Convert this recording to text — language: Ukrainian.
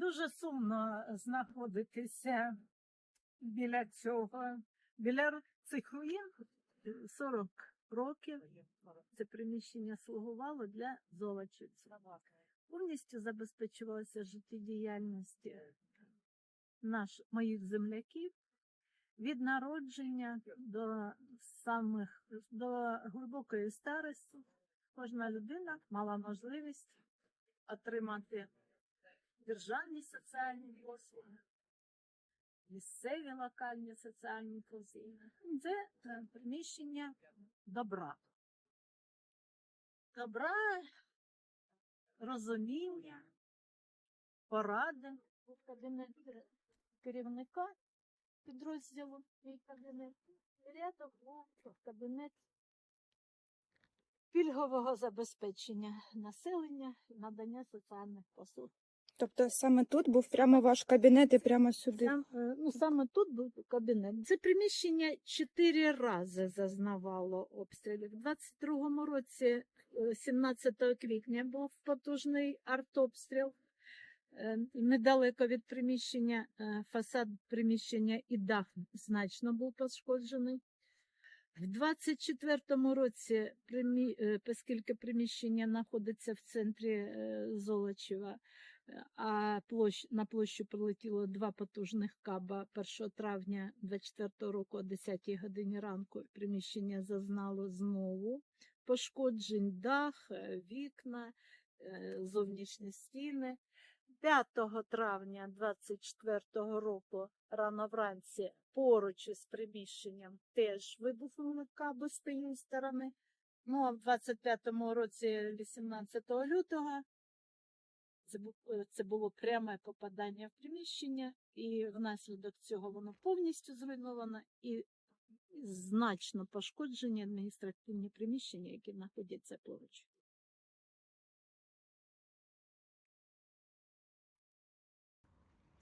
Дуже сумно знаходитися біля цього, біля цих руїн е, 40 років. Це приміщення слугувало для золочівців. Повністю забезпечувалася життєдіяльність наш, моїх земляків від народження до самих до глибокої старості. Кожна людина мала можливість отримати державні соціальні послуги, місцеві локальні соціальні послуги. Це е, приміщення добра. Добра, розуміння, поради Був кабінет керівника підрозділу мій кабінет. Рядом був кабінет пільгового забезпечення населення, надання соціальних послуг. Тобто саме тут був прямо ваш кабінет і прямо сюди. Сам, е, ну, саме тут був кабінет. Це приміщення чотири рази зазнавало обстрілів. У 22-му році, е, 17 квітня, був потужний артобстріл. Е, Недалеко від приміщення, е, фасад приміщення і дах значно був пошкоджений. В 24-му році, е, оскільки приміщення знаходиться в центрі е, Золочева, е, а площ, на площу прилетіло два потужних каба 1 травня 24 року о 10 годині ранку. Приміщення зазнало знову пошкоджень дах, е, вікна, е, зовнішні стіни. 5 травня 24 року рано вранці поруч із приміщенням теж вибухнули каби з тієї сторони. Ну, а в 25-му році, 18 лютого, це було пряме попадання в приміщення, і внаслідок цього воно повністю зруйновано і значно пошкоджені адміністративні приміщення, які знаходяться поруч.